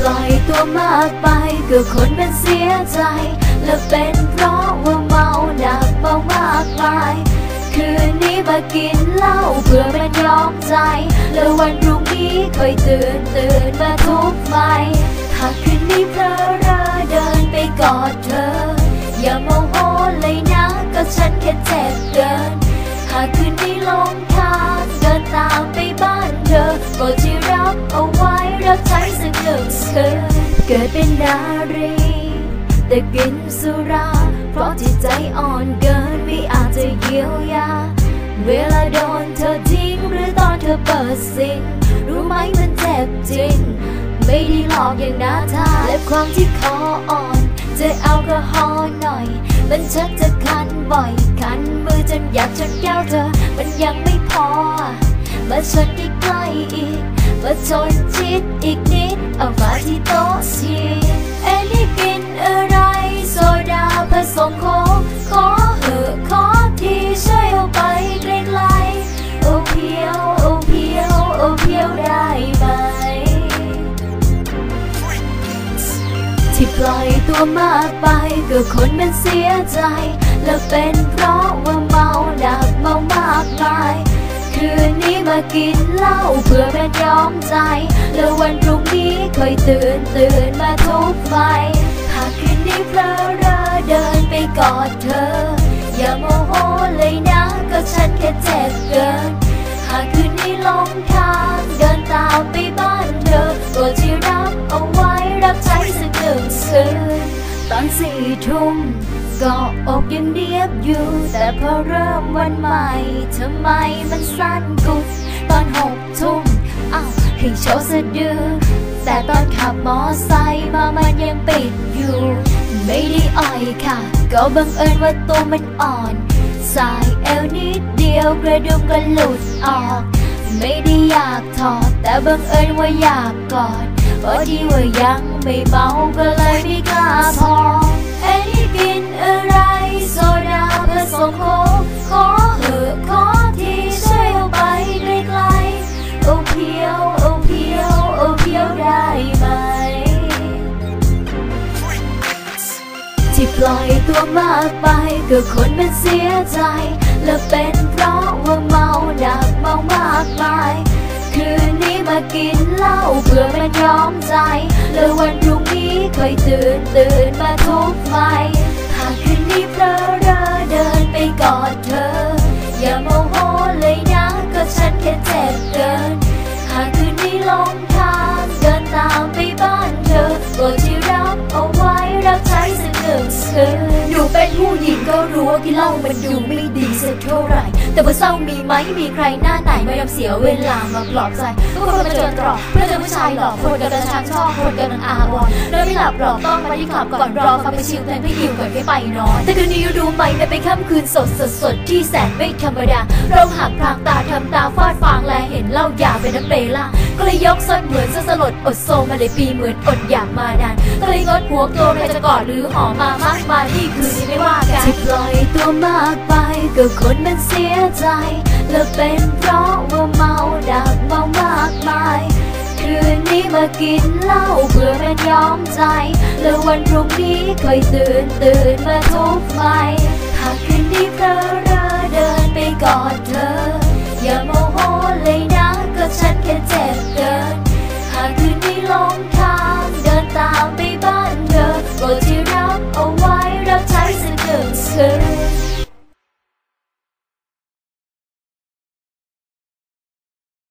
ปล่อยตัวมากไปก็คนมันเสียใจ และเป็นเพราะว่าเมาหนักเมามากไปคืนนี้มากินเหล้าเพื่อมันยอมใจ แล้ววันรุ่งนี้ค่อยตื่นตื่นมา เกิดเป็นนารี แต่กินสุรา เพราะจิตใจอ่อนเกินไม่อาจจะเยียวยา เวลาโดนเธอทิ้งหรือตอนเธอเปิดสิ่ง รู้ไหมมันเจ็บจริง ไม่ได้หลอกอย่างน้าทาและความที่คออ่อน จะแอลกอฮอล์หน่อย มันชักจะคันบ่อยคันมือจนอยากชนแก้วเธอ มันยังไม่พอ มาชนใกล้ๆอีก มาชนชิดอีกนิดเอามาที่โต๊ะชีเอ็นี่กินอะไรโซดาผสมโค้กขอเหอะขอทีช่วยเอาไปไกลๆโอเพียวโอเพียวโอเพียวได้ไหมที่ปล่อยตัวมากไปก็คนมันเสียใจ และเป็นเพราะว่า กินเหล้าเพื่อแม่ยอมใจ แล้ววันพรุ่งนี้ค่อยตื่นตื่นมาทุบไฟ หากคืนนี้เพลอเรอเดินไปกอดเธอ อย่าโมโหเลยนะก็ฉันแค่เจ็บเกิน หากคืนนี้ลงทางเดินตามไปบ้านเธอก็ที่รับเอาไว้รับใช้สักหนึ่งคืนตอนสี่ทุ่มก็อกยังเดียบอยู่ แต่พอเริ่มวันใหม่ทำไมมันสั้นกุดตอนหกทุ่มอ้า ว์สะดือแต่ตอนขับมอไซค์มามันยังปิดอยู่ ไม่ได้อ่อยค่ะ ก็บังเอิญว่าตัวมันอ่อน สายเอวนิดเดียวกระดุมก็หลุดออก ไม่ได้อยากถอด แต่บังเอิญว่าอยากกอดเพราะดีว่ายังไม่เมาก็เลยไม่กล้าพอเอ้นี่กินอะไรโซดาผสมโค้ ปล่อยตัวมากไปก็คนมันเสียใจ และเป็นเพราะว่าเมาหนักเมามากมายคืนนี้มากินเหล้าเพื่อมันยอมใจ แล้ววันพรุ่งนี้ค่อยตื่นตื่นมาทุกไฟ อยู่เป็นผู้หญิง ก็รู้ว่ากินเหล้ามันดูไม่ดีสักเท่าไหร่ แต่ว่าเศร้ามีไหมมีใครหน้าไหนไมายอมเสียเวลามาปลอบใจก็คนมาเจอตรอกเพื่อเจอผู้ชายหลอกคนกำลังชักชอบคนกำลังอาบอนแล้วไม่หลับหรอกต้องมาที่ขับก่อนรอฟังไปชิวเพลงพี่ยิวก่อนให้ไปนอนแต่คืนนี้รู้ไหมมันเป็นค่ำคืนสดสดสดที่แสนไม่ธรรมดาเราหักพรางตาทำตาฟาดฟางแลเห็นเหล้ายาเป็นน้ำเปล่าก็เลยยกสดเหมือนสสลดอดโซมาเลยปีเหมือนอดอยากมานานก็เลยงดหัวโกลใครจะกอดหรือหอมมามากมายนี่คืนนี้ไม่ว่ากันปล่อยตัวมากไปก็คนมันเสียใจ และเป็นเพราะว่าเมาดักเมามากมาย คืนนี้มากินเหล้าเพื่อมันยอมใจ แล้ววันพรุ่งนี้ค่อยตื่นตื่นมาทุกไฟหากคืนนี้เธอเดินไปกอดเธอ ต